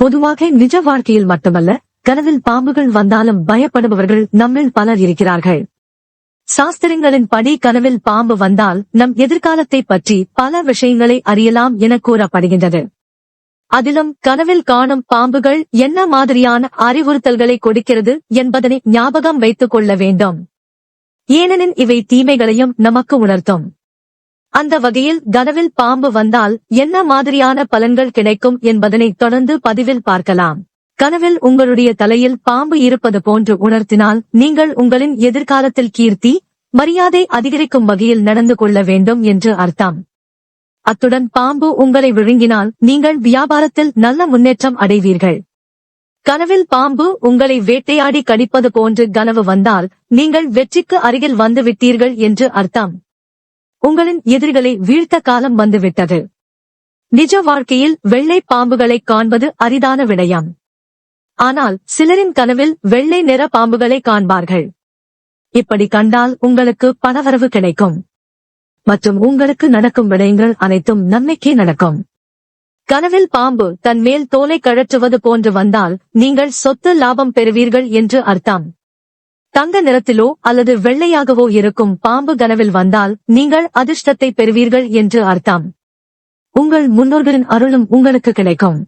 பொதுவாக நிஜ வாழ்க்கையில் மட்டுமல்ல கனவில் பாம்புகள் வந்தாலும் பயப்படுபவர்கள் நம்மில் பலர் இருக்கிறார்கள். சாஸ்திரங்களின் படி கனவில் பாம்பு வந்தால் நம் எதிர்காலத்தை பற்றி பல விஷயங்களை அறியலாம் என கூறப்படுகின்றது. அதிலும் கனவில் காணும் பாம்புகள் என்ன மாதிரியான அறிவுறுத்தல்களை கொடுக்கிறது என்பதனை ஞாபகம் வைத்துக் கொள்ள வேண்டும். ஏனெனில் இவை தீமைகளையும் நமக்கு உணர்த்தும். அந்த வகையில் கனவில் பாம்பு வந்தால் என்ன மாதிரியான பலன்கள் கிடைக்கும் என்பதனை தொடர்ந்து பதிவில் பார்க்கலாம். கனவில் உங்களுடைய தலையில் பாம்பு இருப்பது போன்று உணர்த்தினால் நீங்கள் உங்களின் எதிர்காலத்தில் கீர்த்தி மரியாதை அதிகரிக்கும் வகையில் நடந்து கொள்ள வேண்டும் என்று அர்த்தம். அத்துடன் பாம்பு உங்களை விழுங்கினால் நீங்கள் வியாபாரத்தில் நல்ல முன்னேற்றம் அடைவீர்கள். கனவில் பாம்பு உங்களை வேட்டையாடி கடிப்பது போன்று கனவு வந்தால் நீங்கள் வெற்றிக்கு அருகில் வந்து விட்டீர்கள் என்று அர்த்தம். உங்களின் எதிரிகளை வீழ்த்த காலம் வந்துவிட்டது. நிஜ வாழ்க்கையில் வெள்ளை பாம்புகளை காண்பது அரிதான விடயம். ஆனால் சிலரின் கனவில் வெள்ளை நிற பாம்புகளை காண்பார்கள். இப்படி கண்டால் உங்களுக்கு பணவரவு கிடைக்கும். மற்றும் உங்களுக்கு நடக்கும் விடயங்கள் அனைத்தும் நன்மைக்கே நடக்கும். கனவில் பாம்பு தன் மேல் தோலை கழற்றுவது போன்று வந்தால் நீங்கள் சொத்து லாபம் பெறுவீர்கள் என்று அர்த்தம். தங்க நிறத்திலோ அல்லது வெள்ளையாகவோ இருக்கும் பாம்பு கனவில் வந்தால் நீங்கள் அதிர்ஷ்டத்தை பெறுவீர்கள் என்று அர்த்தம். உங்கள் முன்னோர்களின் அருளும் உங்களுக்கு கிடைக்கும்.